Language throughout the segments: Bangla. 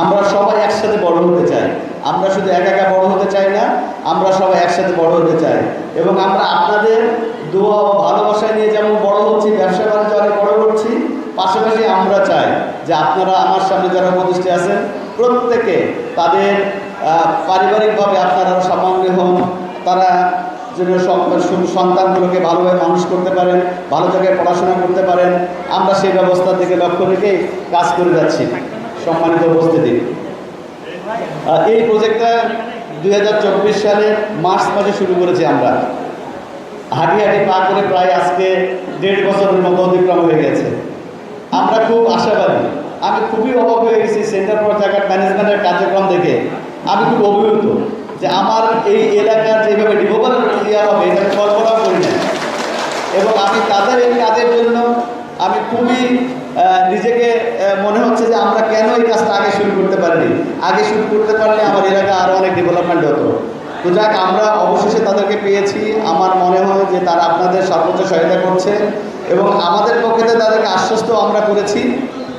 আমরা সবাই একসাথে বড় হতে চাই। আমরা শুধু একা একা বড় হতে চাই না, আমরা সবাই একসাথে বড় হতে চাই। এবং আমরা আপনাদের দোয়া ও ভালোবাসায় নিয়ে যেমন বড় হচ্ছি, ব্যবসা বাণিজ্য অনেক বড় করছি, পাশাপাশি আমরা চাই যে আপনারা আমার সামনে যারা প্রতিষ্ঠে আছেন, প্রত্যেকে তাদের পারিবারিকভাবে আপনারা সামান্য হন তারা যেন সন্তানগুলোকে ভালোভাবে মানুষ করতে পারেন, ভালো জায়গায় পড়াশোনা করতে পারেন, আমরা সেই ব্যবস্থা থেকে লক্ষ্য রেখে কাজ করে যাচ্ছি। সম্মানিত উপস্থিতি। এই প্রজেক্টটা দুই হাজার চব্বিশ সালের মার্চ মাসে শুরু করেছি আমরা। হাঁটি হাঁটি পা করে প্রায় আজকে দেড় বছরের মতো অতিক্রম হয়ে গেছে। আমরা খুব আশাবাদী। আমি খুবই অবাক হয়ে গেছি সেন্টার ফর জায়গার ম্যানেজমেন্টের কার্যক্রম দেখে। আমি খুব অভিভূত যে আমার এই এলাকার যেভাবে ডেভেলপমেন্ট দেওয়া হবে এটা আমি কল্পনাও করি না এবং আমি তাদের এই কাজের জন্য আমি খুবই নিজেকে মনে হচ্ছে যে আমরা কেন এই কাজটা আগে শুরু করতে পারিনি? আগে শুরু করতে পারলে আমার এলাকা আরও অনেক ডেভেলপমেন্ট হতো। তো যাক, আমরা অবশেষে তাদেরকে পেয়েছি। আমার মনে হয় যে তারা আপনাদের সর্বোচ্চ সহায়তা করছে এবং আমাদের পক্ষে তাদেরকে আশ্বস্ত আমরা করেছি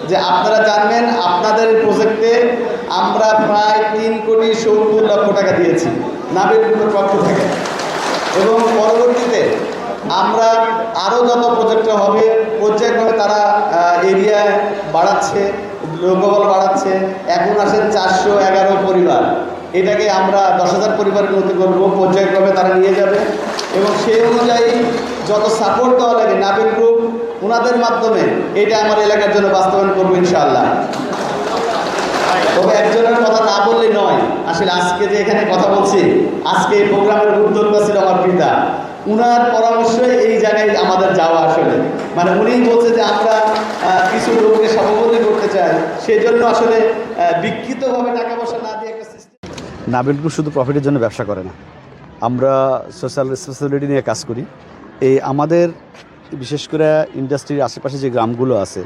যে আপনারা জানবেন, আপনাদের প্রজেক্টে আমরা প্রায় তিন কোটি সত্তর লক্ষ টাকা দিয়েছি নাবিক পক্ষ থেকে। এবং পরবর্তীতে আমরা আরও যত প্রজেক্ট হবে পর্যায়ক্রমে তারা এরিয়া বাড়াচ্ছে, লোকবল বাড়াচ্ছে। এখন আসেন চারশো এগারো পরিবার। এটাকে আমরা দশ হাজার পরিবারের উন্নতি করব পর্যায়ক্রমে তারা নিয়ে যাবে। এবং সেই অনুযায়ী যত সাপোর্ট দেওয়া লাগে নাবিক গ্রুপ ওনাদের মাধ্যমে এটা আমার এলাকার জন্য বাস্তবায়ন করব ইনশাআল্লাহ। তবে একজনের কথা না বললে নয়, আসলে আজকে যে এখানে কথা বলছি, আজকে এই প্রোগ্রামের উদ্যোক্তা ছিল আমার পিতা। উনার পরামর্শে এই জায়গায় আমাদের যাওয়া আসলে। মানে উনিই বলছে যে আমরা কিছু লোককে সভাপতি করতে চাই, সেজন্য আসলে বিকৃতভাবে টাকা পয়সা না দিয়ে একটা সিস্টেম নাবিল গ্রুপ শুধু প্রফিটের জন্য ব্যবসা করে না। আমরা সোশ্যাল রেসপন্সিবিলিটি নিয়ে কাজ করি। এই আমাদের, বিশেষ করে ইন্ডাস্ট্রির আশেপাশে যে গ্রামগুলো আছে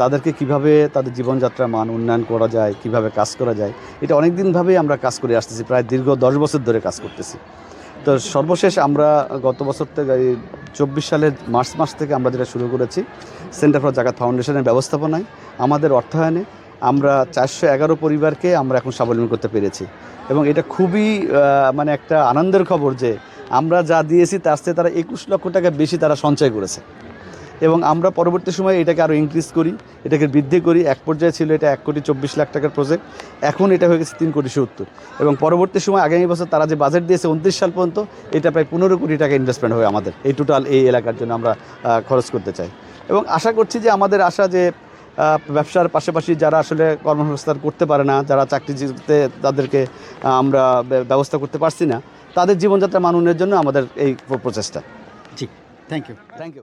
তাদেরকে কীভাবে তাদের জীবনযাত্রার মান উন্নয়ন করা যায়, কীভাবে কাজ করা যায়, এটা অনেক দিনভাবেই আমরা কাজ করে আসতেছি, প্রায় দীর্ঘ দশ বছর ধরে কাজ করতেছি। তো সর্বশেষ আমরা গত বছর থেকে চব্বিশ সালের মার্চ মাস থেকে আমরা যেটা শুরু করেছি সেন্টার ফর জাকাত ফাউন্ডেশনের ব্যবস্থাপনায়, আমাদের অর্থায়নে আমরা চারশো এগারো পরিবারকে আমরা এখন স্বাবলম্বী করতে পেরেছি। এবং এটা খুবই মানে একটা আনন্দের খবর যে আমরা যা দিয়েছি তার চেয়ে তারা একুশ লক্ষ টাকা বেশি তারা সঞ্চয় করেছে। এবং আমরা পরবর্তী সময়ে এটাকে আরও ইনক্রিজ করি এটাকে বৃদ্ধি করি। এক পর্যায়ে ছিল এটা এক কোটি চব্বিশ লাখ টাকার প্রজেক্ট এখন এটা হয়ে গেছে তিন কোটি সত্তর। এবং পরবর্তী সময় আগামী বছর তারা যে বাজেট দিয়েছে উনত্রিশ সাল পর্যন্ত এটা প্রায় পনেরো কোটি টাকা ইনভেস্টমেন্ট হবে আমাদের। এই টোটাল এই এলাকার জন্য আমরা খরচ করতে চাই। এবং আশা করছি যে আমাদের আশা যে ব্যবসার পাশাপাশি যারা আসলে কর্মসংস্থান করতে পারে না যারা চাকরিজীবীতে তাদেরকে আমরা ব্যবস্থা করতে পারছি না তাদের জীবনযাত্রা মান উন্নয়নের জন্য আমাদের এই প্রচেষ্টা। জি থ্যাংক ইউ থ্যাংক ইউ